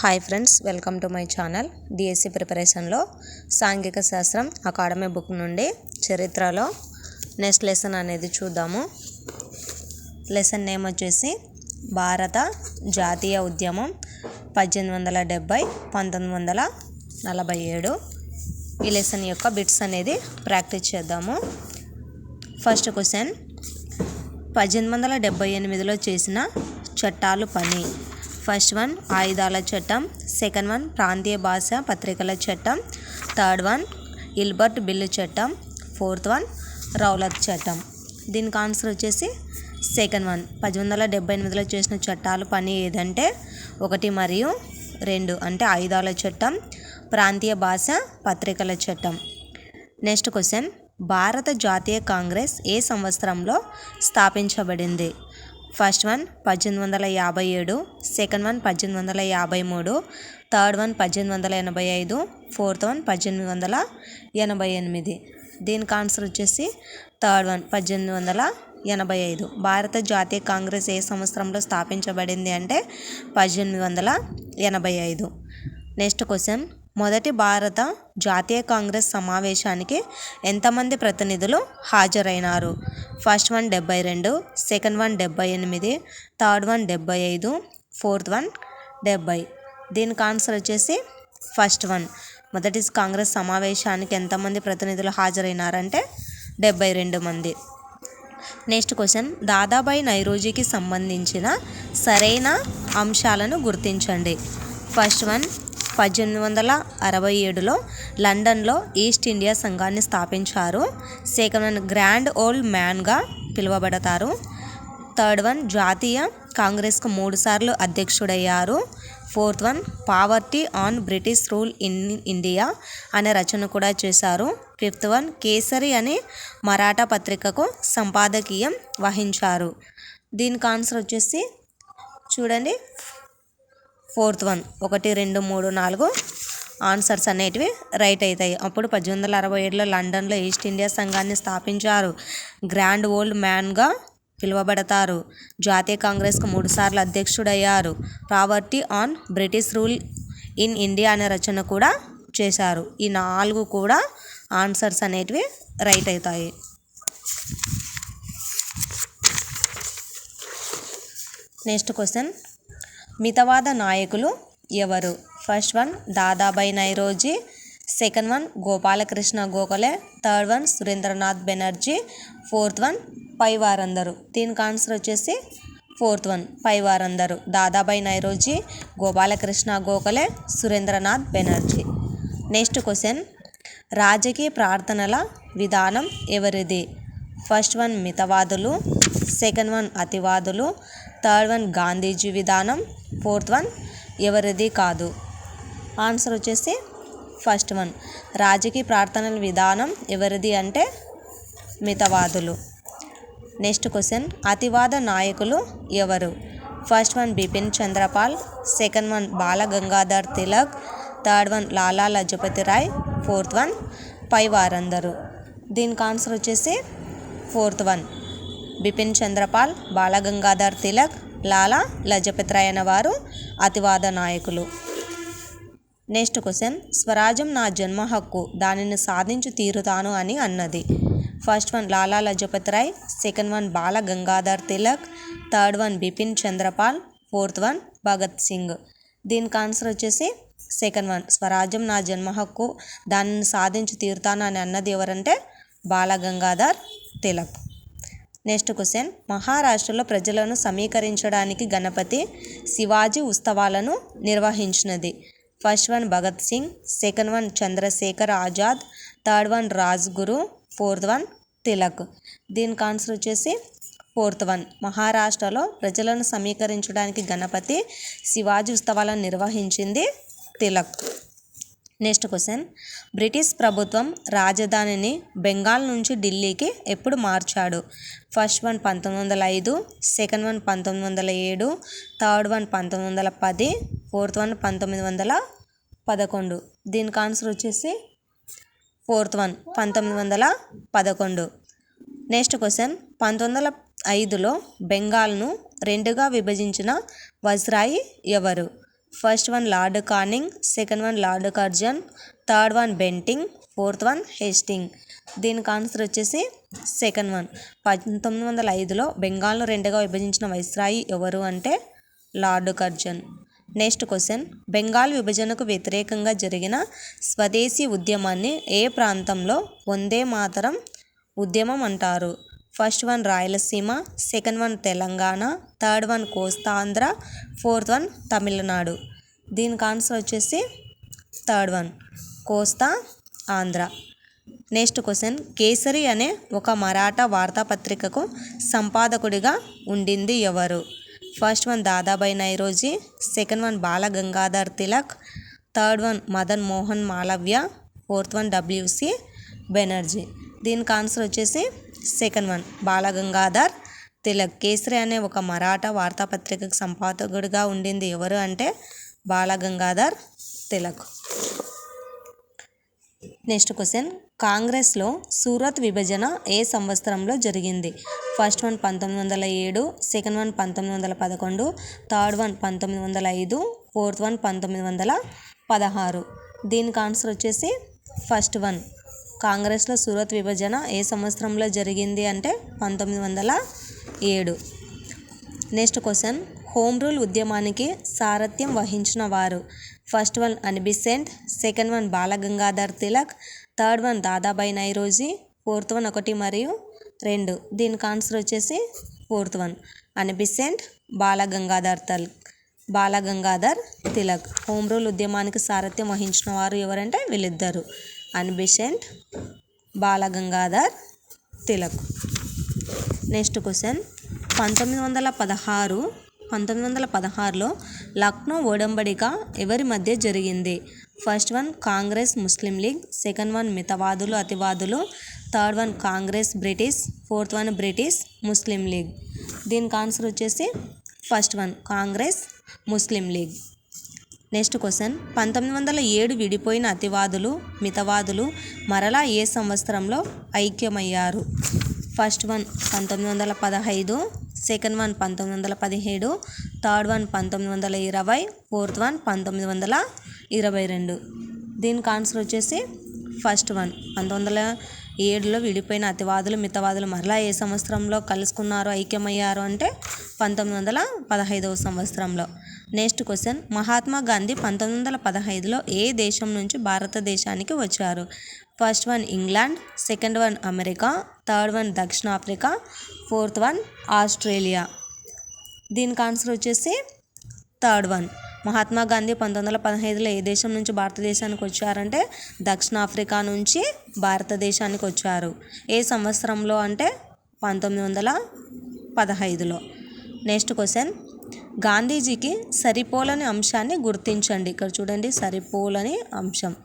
Hi friends welcome to my channel. DSC ప్రిపరేషన్లో సాంఘిక శాస్త్రం అకాడమీ బుక్ నుండి చరిత్రలో నెక్స్ట్ లెసన్ అనేది చూద్దాము. లెసన్ నేమ్ వచ్చేసి భారత జాతీయ ఉద్యమం పద్దెనిమిది వందల డెబ్భై పంతొమ్మిది వందల నలభై ఏడు. ఈ లెసన్ యొక్క బిట్స్ అనేది ప్రాక్టీస్ చేద్దాము. ఫస్ట్ క్వశ్చన్ పద్దెనిమిది వందల డెబ్భై ఎనిమిదిలో చేసిన చట్టాలు పని. ఫస్ట్ వన్ ఆయుధాల చట్టం సెకండ్ వన్ ప్రాంతీయ భాష పత్రికల చట్టం థర్డ్ వన్ ఇల్బర్ట్ బిల్లు చట్టం ఫోర్త్ వన్ రౌలత్ చట్టం. దీనికి ఆన్సర్ వచ్చేసి సెకండ్ వన్. పద్దెనిమిది వందల డెబ్బై ఎనిమిదిలో చేసిన చట్టాలు పని ఏదంటే ఒకటి మరియు రెండు అంటే ఆయుధాల చట్టం ప్రాంతీయ భాష పత్రికల చట్టం. Next question. భారత జాతీయ కాంగ్రెస్ ఏ సంవత్సరంలో స్థాపించబడింది? ఫస్ట్ వన్ పద్దెనిమిది వందల యాభై ఏడు సెకండ్ వన్ పద్దెనిమిది వందల యాభై మూడు థర్డ్ వన్ పద్దెనిమిది వందల ఎనభై ఐదు ఫోర్త్ వన్ పద్దెనిమిది వందల ఎనభై ఎనిమిది. దీనికి ఆన్సర్ వచ్చేసి థర్డ్ వన్ పద్దెనిమిది వందల ఎనభై ఐదు. భారత జాతీయ కాంగ్రెస్ ఏ సంవత్సరంలో స్థాపించబడింది అంటే పద్దెనిమిది వందల ఎనభై ఐదు? Next question. మొదటి భారత జాతీయ కాంగ్రెస్ సమావేశానికి ఎంతమంది ప్రతినిధులు హాజరైనారు? ఫస్ట్ వన్ డెబ్బై రెండు సెకండ్ వన్ డెబ్బై ఎనిమిది థర్డ్ వన్ డెబ్బై ఐదు ఫోర్త్ వన్ డెబ్బై. దీనికి ఆన్సర్ వచ్చేసి ఫస్ట్ వన్. మొదటి కాంగ్రెస్ సమావేశానికి ఎంతమంది ప్రతినిధులు హాజరైనారంటే డెబ్బై రెండు మంది. Next question. దాదాబాయి నైరోజీకి సంబంధించిన సరైన అంశాలను గుర్తించండి. ఫస్ట్ వన్ పద్దెనిమిది వందల అరవై ఏడులో లండన్లో ఈస్ట్ ఇండియా సంఘాన్ని స్థాపించారు. సెకండ్ వన్ గ్రాండ్ ఓల్డ్ మ్యాన్గా పిలువబడతారు. థర్డ్ వన్ జాతీయ కాంగ్రెస్కు మూడుసార్లు అధ్యక్షుడయ్యారు. Fourth one poverty on British rule in India అనే రచన కూడా చేశారు. ఫిఫ్త్ వన్ కేసరి అనే మరాఠా పత్రికకు సంపాదకీయం వహించారు. దీనికి ఆన్సర్ వచ్చేసి చూడండి. Fourth one. ఒకటి రెండు మూడు నాలుగు ఆన్సర్స్ అనేటివి రైట్ అవుతాయి అప్పుడు పద్దెనిమిది వందల అరవై ఏడులో లండన్లో ఈస్ట్ ఇండియా సంఘాన్ని స్థాపించారు. గ్రాండ్ ఓల్డ్ మ్యాన్గా పిలువబడతారు. జాతీయ కాంగ్రెస్కు మూడుసార్లు అధ్యక్షుడయ్యారు. Poverty on British rule in India అనే రచన కూడా చేశారు. ఈ నాలుగు కూడా ఆన్సర్స్ అనేటివి రైట్ అవుతాయి నెక్స్ట్ క్వశ్చన్. మితవాద నాయకులు ఎవరు? First one Dadabhai Naoroji second one Gopalakrishna Gokhale third one Surendranath Banerjee fourth one పై వారందరూ దీనికి ఆన్సర్ వచ్చేసి ఫోర్త్ వన్ పై వారందరూ దాదాబాయి నైరోజీ గోపాలకృష్ణ గోఖలే సురేంద్రనాథ్ బెనర్జీ. Next question. రాజకీయ ప్రార్థనల విధానం ఎవరిది? ఫస్ట్ వన్ మితవాదులు సెకండ్ వన్ అతివాదులు థర్డ్ వన్ గాంధీజీ విధానం ఫోర్త్ వన్ ఎవరిది కాదు. ఆన్సర్ వచ్చేసి ఫస్ట్ వన్. రాజకీయ ప్రార్థనల విధానం ఎవరిది అంటే మితవాదులు. Next question. అతివాద నాయకులు ఎవరు? First one Bipin Chandrapal second one Bala Gangadhar Tilak third one Lala Lajpat Rai fourth one పై వారందరూ దీనికి ఆన్సర్ వచ్చేసి ఫోర్త్ వన్. బిపిన్ చంద్రపాల్ బాలగంగాధర్ తిలక్ లాలా లజపతి రాయ్ అతివాద నాయకులు. Next question. స్వరాజ్యం నా జన్మ హక్కు దానిని సాధించి తీరుతాను అని అన్నది. First one Lala Lajpati Rai second one Bala Gangadhar Tilak third one Bipin Chandrapal fourth one Bhagat Singh. దీనికి ఆన్సర్ వచ్చేసి సెకండ్ వన్. స్వరాజ్యం నా జన్మ హక్కు దానిని సాధించి తీరుతాను అని అన్నది ఎవరంటే బాల గంగాధర్ తిలక్. నెక్స్ట్ క్వశ్చన్ మహారాష్ట్రలో ప్రజలను సమీకరించడానికి గణపతి శివాజీ ఉత్సవాలను నిర్వహించినది. First one Bhagat Singh second one Chandrashekhar Azad third one Rajguru fourth one Tilak దీనికి ఆన్సర్ వచ్చేసి ఫోర్త్ వన్ మహారాష్ట్రలో ప్రజలను సమీకరించడానికి గణపతి శివాజీ ఉత్సవాలను నిర్వహించింది తిలక్. Next question. బ్రిటిష్ ప్రభుత్వం రాజధానిని బెంగాల్ నుంచి ఢిల్లీకి ఎప్పుడు మార్చాడు? ఫస్ట్ వన్ పంతొమ్మిది వందల ఐదు సెకండ్ వన్ పంతొమ్మిది వందల ఏడు థర్డ్ వన్ పంతొమ్మిది వందల పది ఫోర్త్ వన్ పంతొమ్మిది వందల పదకొండు. దీనికి ఆన్సర్ వచ్చేసి ఫోర్త్ వన్ పంతొమ్మిది వందల పదకొండు. Next question. పంతొమ్మిది వందల ఐదులో బెంగాల్ను రెండుగా విభజించిన వజ్రాయి ఎవరు? First one Lord Canning second one Lord Curzon third one Bentinck fourth one Hastings. దీనికి ఆన్సర్ వచ్చేసి సెకండ్ వన్. పంతొమ్మిది వందల ఐదులో బెంగాల్ను రెండుగా విభజించిన వైస్రాయి ఎవరు అంటే lord Curzon. Next question. Bengal విభజనకు వ్యతిరేకంగా జరిగిన స్వదేశీ ఉద్యమాన్ని ఏ ప్రాంతంలో వందే మాతరం ఉద్యమం అంటారు? First one Rayalaseema second one Telangana third one Kostandhra fourth one Tamil Nadu. దీనికి ఆన్సర్ వచ్చేసి third one Kosta Andhra. Next question. Kesari అనే ఒక మరాఠా వార్తాపత్రికకు సంపాదకుడిగా ఉండింది ఎవరు? First one Dadabhai Naoroji second one Bala Gangadhar Tilak third one Madan Mohan Malaviya fourth one W C Banerjee. దీనికి answer వచ్చేసి సెకండ్ వన్ బాల గంగాధర్ తిలక్ కేసరి అనే ఒక మరాఠా వార్తాపత్రికకు సంపాదకుడిగా ఉండింది ఎవరు అంటే బాల గంగాధర్ తిలక్. Next question. కాంగ్రెస్లో సూరత్ విభజన ఏ సంవత్సరంలో జరిగింది? ఫస్ట్ వన్ పంతొమ్మిది వందల ఏడు సెకండ్ వన్ పంతొమ్మిది వందల పదకొండు థర్డ్ వన్ పంతొమ్మిది వందల ఐదు ఫోర్త్ వన్ పంతొమ్మిది వందల పదహారు. దీనికి ఆన్సర్ వచ్చేసి ఫస్ట్ వన్. కాంగ్రెస్లో సూరత్ విభజన ఏ సంవత్సరంలో జరిగింది అంటే పంతొమ్మిది వందల ఏడు. Next question. హోమ్ రూల్ ఉద్యమానికి సారథ్యం వహించిన వారు. First one Annie Besant second one Balagangadhar Tilak third one Dadabhai Naoroji fourth one ఒకటి మరియు రెండు. దీనికి ఆన్సర్ వచ్చేసి fourth one. Annie Besant Balagangadhar Tilak Balagangadhar Tilak. Home rule ఉద్యమానికి సారథ్యం వహించిన వారు ఎవరంటే వీళ్ళిద్దరు. Annie Besant Balagangadhar Tilak. Next question. పంతొమ్మిది వందల పదహారు పంతొమ్మిది వందల పదహారులో లక్నో ఒడంబడిక ఎవరి మధ్య జరిగింది? First one Congress Muslim League second one మితవాదులు అతివాదులు third one Congress British fourth one British Muslim League. దీనికి ఆన్సర్ వచ్చేసి first one Congress Muslim League. Next question. పంతొమ్మిది వందల ఏడు విడిపోయిన అతివాదులు మితవాదులు మరలా ఏ సంవత్సరంలో ఐక్యమయ్యారు? ఫస్ట్ వన్ పంతొమ్మిది వందల పదహైదు సెకండ్ వన్ పంతొమ్మిది వందల పదిహేడు థర్డ్ వన్ పంతొమ్మిది వందల ఇరవై ఫోర్త్ వన్ పంతొమ్మిది వందల ఇరవై రెండు. దీనికి ఆన్సర్ వచ్చేసి ఫస్ట్ వన్. పంతొమ్మిది వందల ఏడులో విడిపోయిన అతివాదులు మితవాదులు మరలా ఏ సంవత్సరంలో కలుసుకున్నారు ఐక్యమయ్యారు అంటే పంతొమ్మిది వందల పదహైదవ సంవత్సరంలో. నెక్స్ట్ క్వశ్చన్ మహాత్మా గాంధీ పంతొమ్మిది వందల పదహైదులో ఏ దేశం నుంచి భారతదేశానికి వచ్చారు? First one England second one America third one దక్షిణాఫ్రికా ఫోర్త్ వన్ ఆస్ట్రేలియా దీనికి ఆన్సర్ వచ్చేసి థర్డ్ వన్ మహాత్మా గాంధీ పంతొమ్మిది వందల పదహైదులో ఏ దేశం నుంచి భారతదేశానికి వచ్చారంటే? దక్షిణాఫ్రికా నుంచి భారతదేశానికి వచ్చారు. ఏ సంవత్సరంలో అంటే? పంతొమ్మిది వందల పదహైదులో. నెక్స్ట్ క్వశ్చన్ గాంధీజీకి సరిపోలని అంశాన్ని గుర్తించండి. ఇక్కడ చూడండి సరిపోలని అంశం.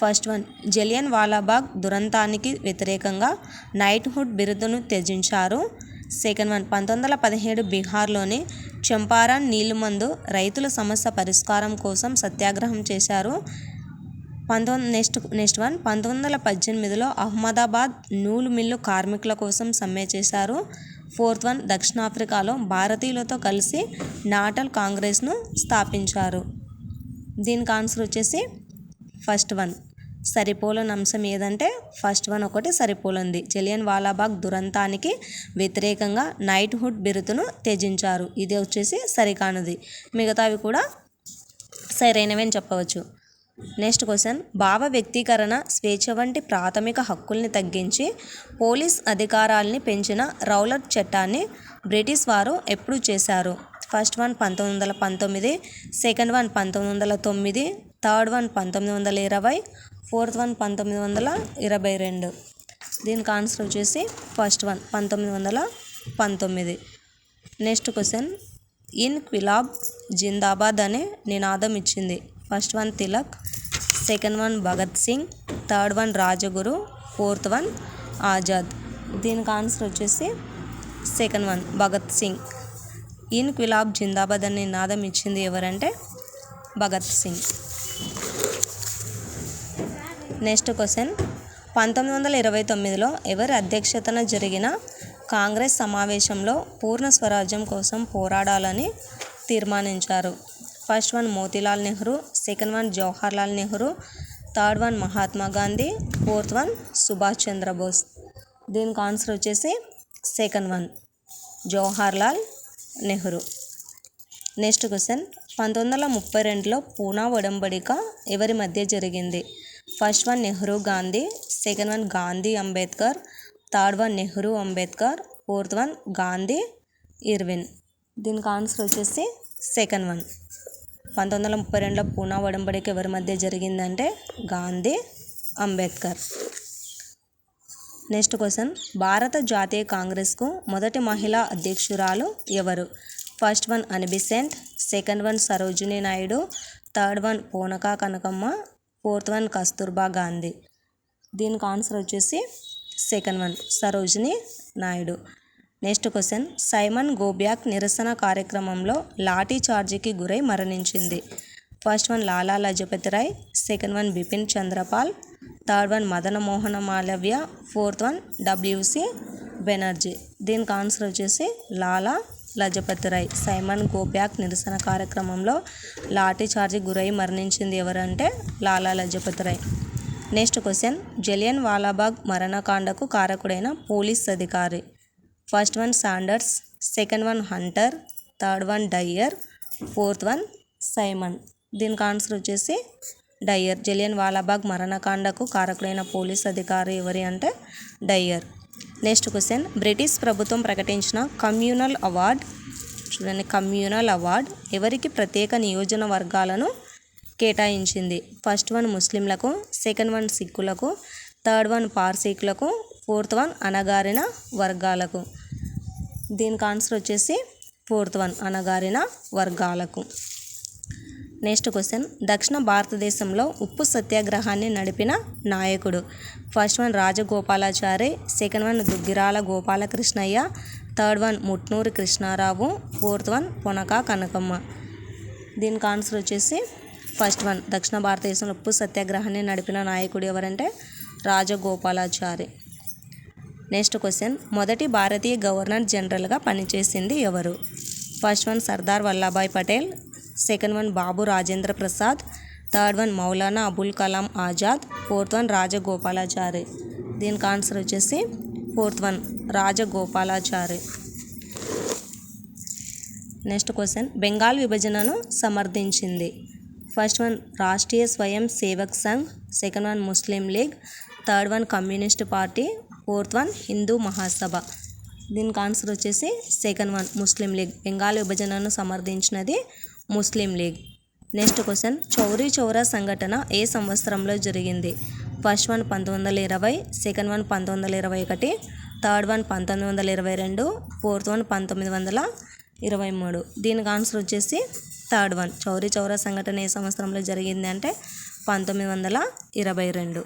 ఫస్ట్ వన్ జలియన్ వాలాబాగ్ దురంతానికి వ్యతిరేకంగా నైట్హుడ్ బిరుదును త్యజించారు. సెకండ్ వన్ పంతొమ్మిది వందల పదిహేడు బీహార్లోని చంపారన్ నీళ్ళమందు రైతుల సమస్య పరిష్కారం కోసం సత్యాగ్రహం చేశారు. పంతొమ్మిది నెక్స్ట్ నెక్స్ట్ వన్ పంతొమ్మిది వందల పద్దెనిమిదిలో అహ్మదాబాద్ నూలు మిల్లు కార్మికుల కోసం సమ్మె చేశారు. ఫోర్త్ వన్ దక్షిణాఫ్రికాలో భారతీయులతో కలిసి నాటల్ కాంగ్రెస్ను స్థాపించారు. దీనికి ఆన్సర్ వచ్చేసి ఫస్ట్ వన్. సరిపోలని అంశం ఏదంటే ఫస్ట్ వన్ ఒకటి సరిపోలంది. జలియన్ వాలాబాగ్ దురంతానికి వ్యతిరేకంగా నైట్హుడ్ బిరుదును త్యజించారు. ఇది వచ్చేసి సరికానది. మిగతావి కూడా సరైనవి అని చెప్పవచ్చు. Next question. భావ వ్యక్తీకరణ స్వేచ్ఛ వంటి ప్రాథమిక హక్కుల్ని తగ్గించి పోలీస్ అధికారాల్ని పెంచిన రౌలట్ చట్టాన్ని బ్రిటిష్ వారు ఎప్పుడు చేశారు? ఫస్ట్ వన్ పంతొమ్మిది వందల పంతొమ్మిది సెకండ్ వన్ పంతొమ్మిది వందల తొమ్మిది థర్డ్ వన్ పంతొమ్మిది వందల ఇరవై ఫోర్త్ వన్ పంతొమ్మిది వందల ఇరవై రెండు. దీనికి ఆన్సర్ వచ్చేసి ఫస్ట్ వన్ పంతొమ్మిది వందల పంతొమ్మిది. Next question. ఇన్ క్విలాబ్ జిందాబాద్ అనే నినాదం ఇచ్చింది. First one Tilak second one Bhagat Singh third one Rajguru fourth one Azad. దీనికి ఆన్సర్ వచ్చేసి second one Bhagat Singh. Inquilab Zindabad అనే నినాదం ఇచ్చింది ఎవరంటే భగత్ సింగ్. Next question. పంతొమ్మిది వందల ఇరవై తొమ్మిదిలో ఎవరి అధ్యక్షతన జరిగిన కాంగ్రెస్ సమావేశంలో పూర్ణ స్వరాజ్యం కోసం పోరాడాలని తీర్మానించారు? First one Motilal Nehru second one Jawaharlal Nehru third one Mahatma Gandhi fourth one Subhash Chandra Bose దీనికి ఆన్సర్ వచ్చేసి second one Jawahar Lal Nehru. Next question. పంతొమ్మిది వందల ముప్పై రెండులో పూనా ఒడంబడిక ఎవరి మధ్య జరిగింది? First one Nehru Gandhi second one Gandhi Ambedkar third one Nehru Ambedkar fourth one Gandhi Irwin. దీనికి ఆన్సర్ వచ్చేసి సెకండ్ వన్. పంతొమ్మిది వందల ముప్పై రెండులో పూనా ఒడంబడిక ఎవరి మధ్య జరిగిందంటే గాంధీ అంబేద్కర్. Next question. భారత జాతీయ కాంగ్రెస్కు మొదటి మహిళా అధ్యక్షురాలు ఎవరు? First one Annie Besant second one Sarojini Naidu third one Ponaka Kanakamma fourth one Kasturba Gandhi. దీనికి ఆన్సర్ వచ్చేసి second one Sarojini Naidu. Next question. Simon go back నిరసన కార్యక్రమంలో లాఠీ చార్జీకి గురై మరణించింది. First one Lala Lajpat Rai second one Bipin Chandrapal third one Madana Mohana Malavya fourth one W C Banerjee. దీనికి answer వచ్చేసి Lala Lajpat Rai. Simon go back నిరసన కార్యక్రమంలో lathi charge గురై మరణించింది ఎవరంటే లాలా లజపతి రాయ్. Next question. జలియన్ వాలాబాగ్ మరణకాండకు కారకుడైన పోలీస్ అధికారి. First one Sanders second one Hunter third one Dyer fourth one Simon. దీనికి ఆన్సర్ వచ్చేసి డయ్యర్. జలియన్ వాలాబాగ్ మరణకాండకు కారకుడైన పోలీస్ అధికారి ఎవరి అంటే డయ్యర్. Next question. బ్రిటిష్ ప్రభుత్వం ప్రకటించిన కమ్యూనల్ అవార్డ్ చూడండి కమ్యూనల్ అవార్డ్ ఎవరికి ప్రత్యేక నియోజన వర్గాలను కేటాయించింది? ఫస్ట్ వన్ ముస్లింలకు సెకండ్ వన్ సిక్కులకు థర్డ్ వన్ పార్సీకులకు ఫోర్త్ వన్ అణగారిన వర్గాలకు. దీనికి ఆన్సర్ వచ్చేసి ఫోర్త్ వన్ అనగారిన వర్గాలకు. Next question. దక్షిణ భారతదేశంలో ఉప్పు సత్యాగ్రహాన్ని నడిపిన నాయకుడు. First one Rajagopalachari second one Duggirala Gopalakrishnayya third one Mutnuri Krishnarao fourth one Ponaka Kanakamma. దీనికి ఆన్సర్ వచ్చేసి ఫస్ట్ వన్. దక్షిణ భారతదేశంలో ఉప్పు సత్యాగ్రహాన్ని నడిపిన నాయకుడు ఎవరంటే రాజగోపాలాచారి. Next question. మొదటి భారతీయ గవర్నర్ జనరల్గా పనిచేసింది ఎవరు? First one Sardar Vallabhbhai Patel second one Babu Rajendra Prasad third one Maulana Abul Kalam Azad fourth one Rajagopalachari. దీనికి ఆన్సర్ వచ్చేసి fourth one Rajagopalachari. Next question. Bengal విభజనను సమర్థించింది. First one Rashtriya Swayam Sevak Sangh second one Muslim League third one communist party fourth one Hindu Mahasabha. దీనికి answer వచ్చేసి second one Muslim League. Bengal విభజనను సమర్థించినది Muslim league. Next question. Chauri Chaura సంఘటన ఏ సంవత్సరంలో జరిగింది? First one పంతొమ్మిది వందల ఇరవై సెకండ్ వన్ పంతొమ్మిది వందల ఇరవై ఒకటి థర్డ్ వన్ పంతొమ్మిది వందల ఇరవై రెండు ఫోర్త్ వన్ పంతొమ్మిది వందల ఇరవై మూడు. దీనికి ఆన్సర్ వచ్చేసి థర్డ్ వన్. చౌరీ చౌరా సంఘటన ఏ సంవత్సరంలో జరిగింది అంటే పంతొమ్మిది వందల ఇరవై రెండు.